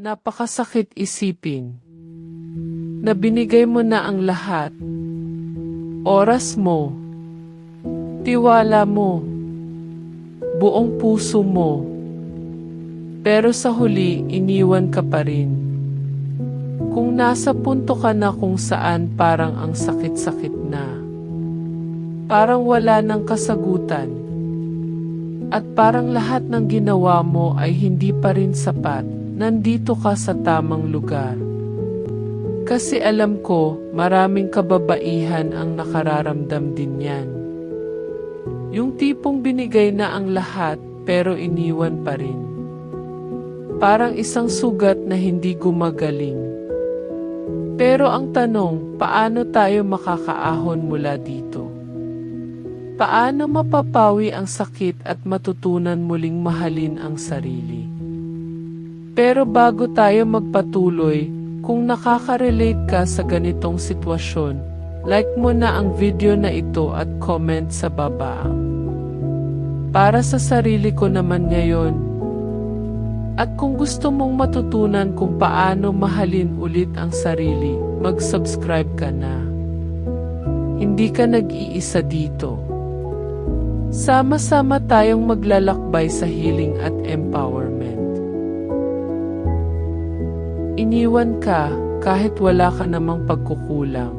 Napakasakit isipin na binigay mo na ang lahat. Oras mo, tiwala mo, buong puso mo. Pero sa huli, iniwan ka pa rin. Kung nasa punto ka na kung saan parang ang sakit-sakit na. Parang wala ng kasagutan. At parang lahat ng ginawa mo ay hindi pa rin sapat, nandito ka sa tamang lugar. Kasi alam ko, maraming kababaihan ang nakararamdam din yan. Yung tipong binigay na ang lahat pero iniwan pa rin. Parang isang sugat na hindi gumagaling. Pero ang tanong, paano tayo makakaahon mula dito? Paano mapapawi ang sakit at matutunan muling mahalin ang sarili? Pero bago tayo magpatuloy, kung nakaka-relate ka sa ganitong sitwasyon, like mo na ang video na ito at comment sa baba. Para sa sarili ko naman ngayon. At kung gusto mong matutunan kung paano mahalin ulit ang sarili, mag-subscribe ka na. Hindi ka nag-iisa dito. Sama-sama tayong maglalakbay sa healing at empowerment. Iniwan ka kahit wala ka namang pagkukulang.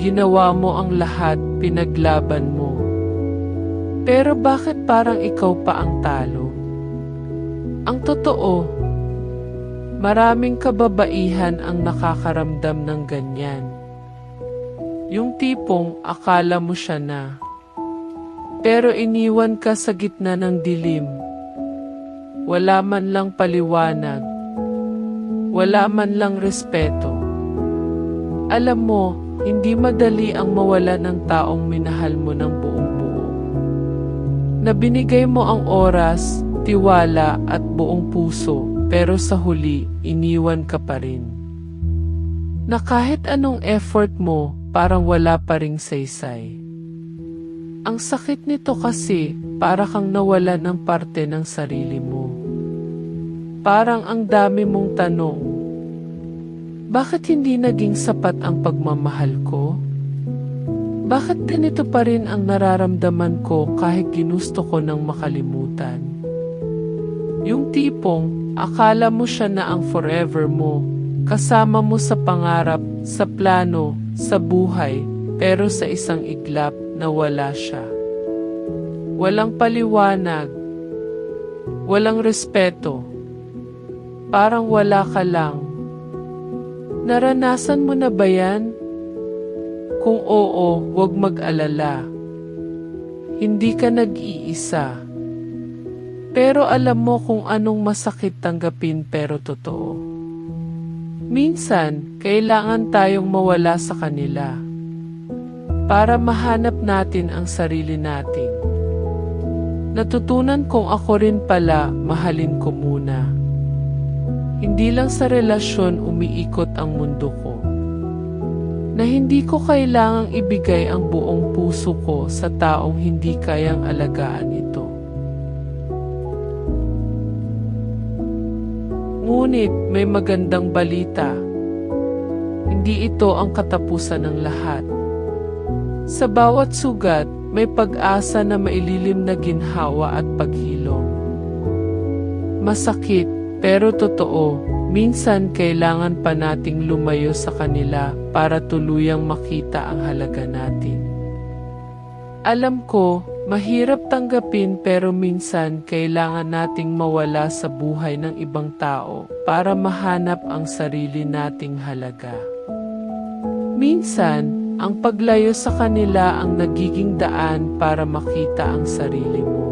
Ginawa mo ang lahat, pinaglaban mo. Pero bakit parang ikaw pa ang talo? Ang totoo, maraming kababaihan ang nakakaramdam ng ganyan. Yung tipong akala mo siya na. Pero iniwan ka sa gitna ng dilim. Wala man lang paliwanag. Wala man lang respeto. Alam mo, hindi madali ang mawala ng taong minahal mo ng buong buo. Na binigay mo ang oras, tiwala at buong puso, pero sa huli, iniwan ka pa rin. Na kahit anong effort mo, parang wala pa ring saysay. Ang sakit nito kasi, para kang nawala ng parte ng sarili mo. Parang ang dami mong tanong. Bakit hindi naging sapat ang pagmamahal ko? Bakit ganito pa rin ang nararamdaman ko kahit ginusto ko ng makalimutan? Yung tipong, akala mo siya na ang forever mo, kasama mo sa pangarap, sa plano, sa buhay, pero sa isang iglap na wala siya. Walang paliwanag, walang respeto, parang wala ka lang. Naranasan mo na ba yan? Kung oo, huwag mag-alala. Hindi ka nag-iisa. Pero alam mo kung anong masakit tanggapin pero totoo. Minsan, kailangan tayong mawala sa kanila para mahanap natin ang sarili natin. Natutunan kong ako rin pala mahalin ko muna. Hindi lang sa relasyon umiikot ang mundo ko. Na hindi ko kailangang ibigay ang buong puso ko sa taong hindi kayang alagaan ito. Ngunit may magandang balita. Hindi ito ang katapusan ng lahat. Sa bawat sugat, may pag-asa na maililim na ginhawa at paghilom. Masakit, pero totoo, minsan kailangan pa nating lumayo sa kanila para tuluyang makita ang halaga natin. Alam ko, mahirap tanggapin pero minsan kailangan nating mawala sa buhay ng ibang tao para mahanap ang sarili nating halaga. Minsan, ang paglayo sa kanila ang nagiging daan para makita ang sarili mo.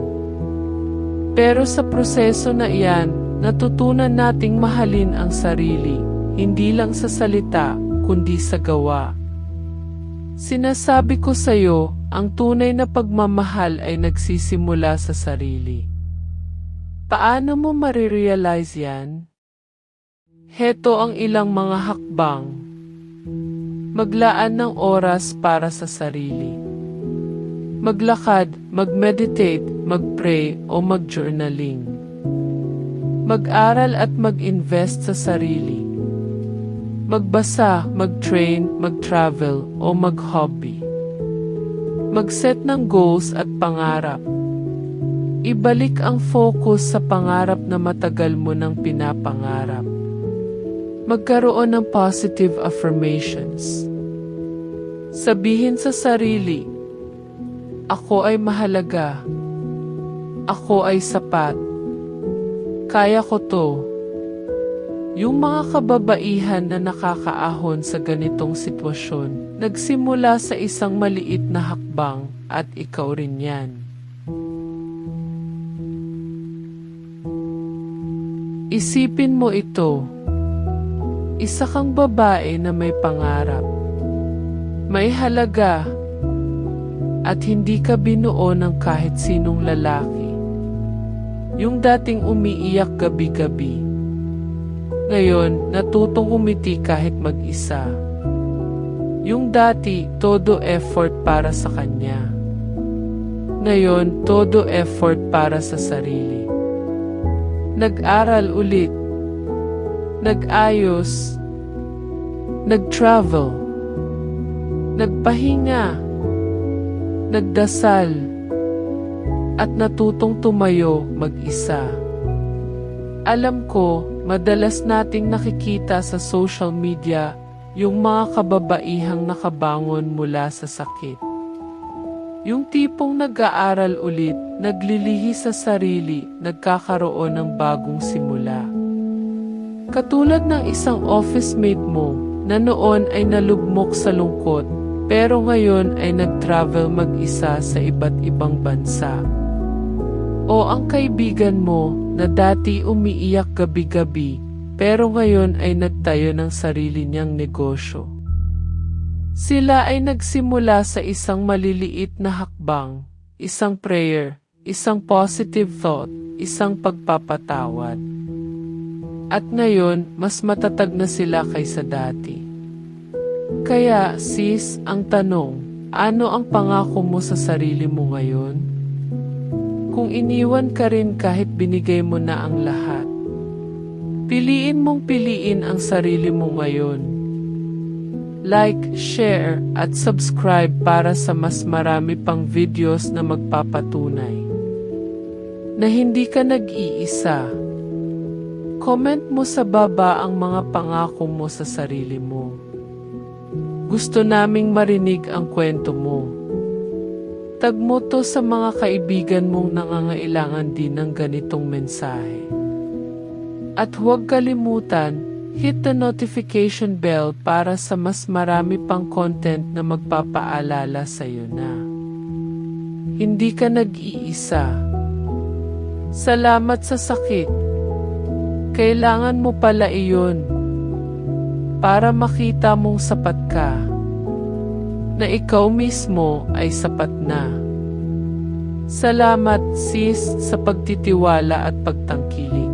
Pero sa proseso na iyan, natutunan nating mahalin ang sarili, hindi lang sa salita, kundi sa gawa. Sinasabi ko sa iyo, ang tunay na pagmamahal ay nagsisimula sa sarili. Paano mo marirealize yan? Heto ang ilang mga hakbang. Maglaan ng oras para sa sarili. Maglakad, mag-meditate, mag-pray o mag-journaling. Mag-aral at mag-invest sa sarili. Magbasa, mag-train, mag-travel, o mag-hobby. Mag-set ng goals at pangarap. Ibalik ang focus sa pangarap na matagal mo nang pinapangarap. Magkaroon ng positive affirmations. Sabihin sa sarili, Ako ay mahalaga. Ako ay sapat. Kaya ko to. Yung mga kababaihan na nakakaahon sa ganitong sitwasyon, nagsimula sa isang maliit na hakbang at ikaw rin yan. Isipin mo ito. Isa kang babae na may pangarap. May halaga at hindi ka binuo ng kahit sinong lalaki. Yung dating umiiyak gabi-gabi. Ngayon, natutong umiti kahit mag-isa. Yung dati, todo effort para sa kanya. Ngayon, todo effort para sa sarili. Nag-aral ulit. Nag-ayos. Nag-travel. Nagpahinga. Nagdasal. At natutong tumayo mag-isa. Alam ko, madalas nating nakikita sa social media yung mga kababaihang nakabangon mula sa sakit. Yung tipong nag-aaral ulit, naglilihi sa sarili, nagkakaroon ng bagong simula. Katulad ng isang office mate mo na noon ay nalugmok sa lungkot pero ngayon ay nag-travel mag-isa sa iba't ibang bansa. O ang kaibigan mo na dati umiiyak gabi-gabi pero ngayon ay nagtayo ng sarili niyang negosyo. Sila ay nagsimula sa isang maliliit na hakbang, isang prayer, isang positive thought, isang pagpapatawad. At ngayon, mas matatag na sila kaysa dati. Kaya sis, ang tanong, ano ang pangako mo sa sarili mo ngayon? Kung iniwan ka rin kahit binigay mo na ang lahat, piliin mong piliin ang sarili mo ngayon. Like, share, at subscribe para sa mas marami pang videos na magpapatunay na hindi ka nag-iisa. Comment mo sa baba ang mga pangako mo sa sarili mo. Gusto naming marinig ang kwento mo. Tag mo to sa mga kaibigan mong nangangailangan din ng ganitong mensahe. At huwag kalimutan, hit the notification bell para sa mas marami pang content na magpapaalala sa iyo na. Hindi ka nag-iisa. Salamat sa sakit. Kailangan mo pala iyon para makita mong sapat ka na ikaw mismo ay sapat na. Salamat sis sa pagtitiwala at pagtangkilik.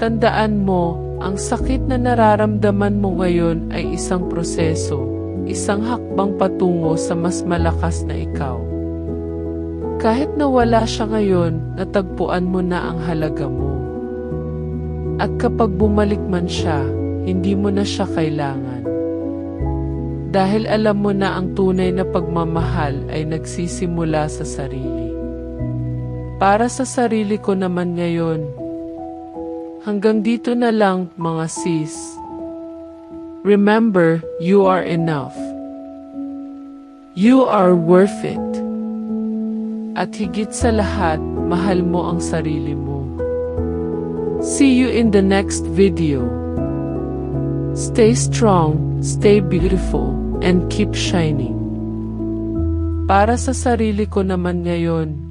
Tandaan mo, ang sakit na nararamdaman mo ngayon ay isang proseso, isang hakbang patungo sa mas malakas na ikaw. Kahit na wala siya ngayon, natagpuan mo na ang halaga mo. At kapag bumalik man siya, hindi mo na siya kailangan. Dahil alam mo na ang tunay na pagmamahal ay nagsisimula sa sarili. Para sa sarili ko naman ngayon, hanggang dito na lang mga sis. Remember, you are enough. You are worth it. At higit sa lahat, mahal mo ang sarili mo. See you in the next video. Stay strong, stay beautiful, and keep shining. Para sa sarili ko naman ngayon,